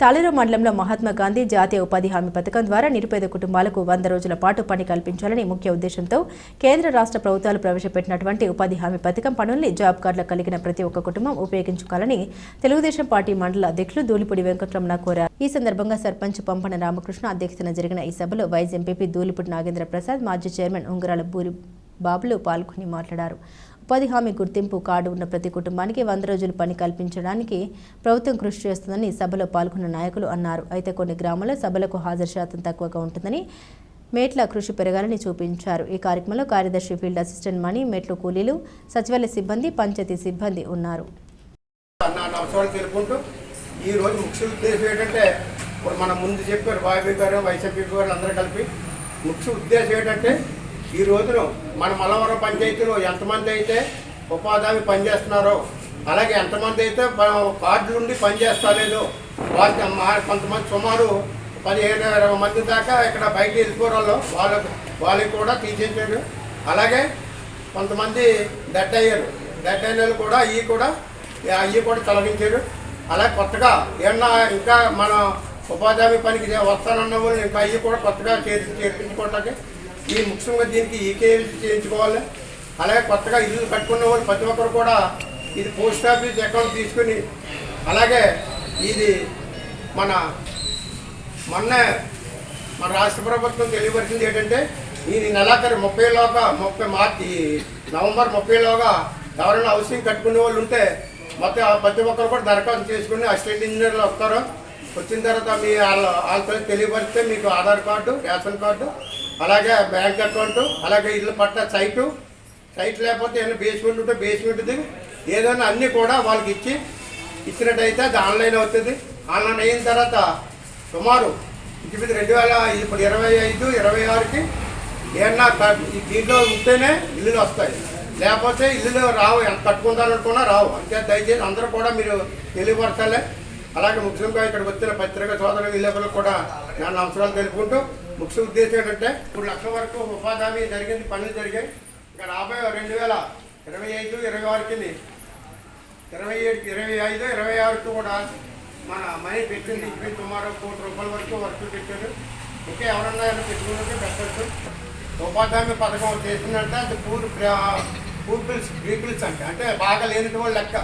తాళేరు మండలంలో మహాత్మా గాంధీ జాతీయ ఉపాధి హామీ పథకం ద్వారా నిరుపేద కుటుంబాలకు వంద రోజుల పాటు పని కల్పించాలని ముఖ్య ఉద్దేశంతో కేంద్ర రాష్ట్ర ప్రభుత్వాలు ప్రవేశపెట్టినటువంటి ఉపాధి హామీ పథకం పనుల్ని జాబ్ కార్డులు కలిగిన ప్రతి ఒక్క కుటుంబం ఉపయోగించుకోవాలని తెలుగుదేశం పార్టీ మండల అధ్యక్షులు ధూళిపూడి వెంకటరమణ కోరారు. ఈ సందర్భంగా సర్పంచ్ పంపన రామకృష్ణ అధ్యక్షతన జరిగిన ఈ సభలో వైస్ ఎంపీపీ దూలిపుడి నాగేంద్ర ప్రసాద్ మాజీ చైర్మన్ ఉంగరాల బూరి బాబులు పాల్గొని మాట్లాడారు. ఉపాధి హామీ గుర్తింపు కార్డు ఉన్న ప్రతి కుటుంబానికి వంద రోజులు పని కల్పించడానికి ప్రభుత్వం కృషి చేస్తుందని సభలో పాల్గొన్న నాయకులు అన్నారు. అయితే కొన్ని గ్రామాల్లో సభలకు హాజరు శాతం తక్కువగా ఉంటుందని మేట్ల కృషి పెరగాలని చూపించారు. ఈ కార్యక్రమంలో కార్యదర్శి ఫీల్డ్ అసిస్టెంట్ మణి మెట్లు కూలీలు సచివాలయ సిబ్బంది పంచాయతీ సిబ్బంది ఉన్నారు. ఈ రోజు ముఖ్య ఉద్దేశం ఏంటంటే ఇప్పుడు మనం ముందు చెప్పారు బాబీ గారు వైసీపీ గారు అందరూ కలిపి ముఖ్య ఉద్దేశం ఏంటంటే ఈ రోజున మన మలవరం పంచాయతీలో ఎంతమంది అయితే ఉపాధి హామీ పనిచేస్తున్నారో అలాగే ఎంతమంది అయితే కార్డు నుండి పనిచేస్తలేదు వాళ్ళకి కొంతమంది సుమారు పదిహేను ఇరవై మంది దాకా ఇక్కడ బయట వెళ్ళిపోరాళ్ళు. వాళ్ళకు వాళ్ళకి కూడా తీసేసాడు అలాగే కొంతమంది డెడ్ అయ్యారు. డెడ్ అయిన వాళ్ళు కూడా అవి కూడా అవి కూడా తొలగించారు. అలాగే కొత్తగా ఏమన్నా ఇంకా మన ఉపాధి హామీ పనికి వస్తానన్న వాళ్ళు ఇంకా అవి కూడా కొత్తగా చేర్చి చేర్పించుకోవటానికి ఈ ముఖ్యంగా దీనికి ఈకే చేయించుకోవాలి. అలాగే కొత్తగా ఇల్లు కట్టుకున్న వాళ్ళు ప్రతి ఒక్కరు కూడా ఇది పోస్ట్ ఆఫీస్ అకౌంట్ తీసుకుని అలాగే ఇది మన మొన్న మన రాష్ట్ర ప్రభుత్వం తెలియపరిచింది ఏంటంటే ఇది నెలాఖరు ముప్పైలోగా ముప్పై మార్చి నవంబర్ ముప్పైలోగా ఎవరైనా హౌసింగ్ కట్టుకునే వాళ్ళు ఉంటే మొత్తం ఆ ప్రతి ఒక్కరు కూడా దరఖాస్తు చేసుకుని అసిస్టెంట్ ఇంజనీర్లు వస్తారు. వచ్చిన తర్వాత మీ వాళ్ళ వాళ్ళతో తెలియపరిస్తే మీకు ఆధార్ కార్డు రేషన్ కార్డు అలాగే బ్యాంక్ అకౌంట్ అలాగే ఇల్లు పట్ట సైటు. సైట్ లేకపోతే ఏమైనా బేస్మెంట్ ఉంటే బేస్మెంట్ది ఏదైనా అన్నీ కూడా వాళ్ళకి ఇచ్చి ఇచ్చినట్టయితే అది ఆన్లైన్ అవుతుంది. ఆన్లైన్ అయిన తర్వాత సుమారు ఇది రెండు వేల ఇప్పుడు ఇరవై ఐదు ఇరవై ఆరుకి ఏమన్నా దీంట్లో ఉంటేనే ఇల్లులు వస్తాయి. లేకపోతే ఇల్లులు రావు. ఎంత కట్టుకుందామనుకున్నా రావు. అంతే దయచేసి అందరూ కూడా మీరు తెలియపరచాలి. అలాగే ముఖ్యంగా ఇక్కడ వచ్చిన పత్రిక సోదరులు విలేకరులకు కూడా నేను అవసరాలు తెలుపుకుంటూ ముఖ్య ఉద్దేశం ఏంటంటే ఇప్పుడు లక్షల వరకు ఉపాధి హామీ జరిగింది పనులు జరిగాయి. ఇంకా రాబోయే రెండు వేల ఇరవై ఐదు ఇరవై ఆరుకి ఇరవై ఏడు ఇరవై ఐదు ఇరవై ఆరుకు కూడా మన మనీ పెట్టింది. ఇప్పుడు సుమారు కోటి రూపాయల వరకు వర్క్ పెట్టారు. ఇంకా ఎవరన్నా పెట్టుకుంటే పెట్టచ్చు ఉపాధి హామీ పథకం చేసిందంటే అది పూర్ పీపుల్స్ పీపుల్స్ అంటే. అంటే బాగా లేని వాళ్ళు లెక్క.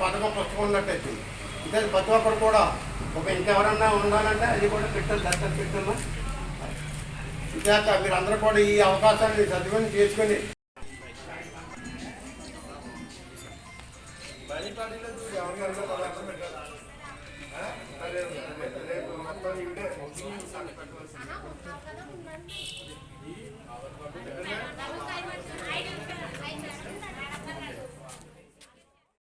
పథకం పుస్తకం ఉన్నట్టయితే. ఇదే ప్రతి ఒక్కరు కూడా ఒక ఇంకెవరన్నా ఉండాలంటే అది కూడా పెట్టాలి దర్శనం పెట్టాము ఇదాక మీరందరూ కూడా ఈ అవకాశాన్ని సద్వినియోగం చేసుకొని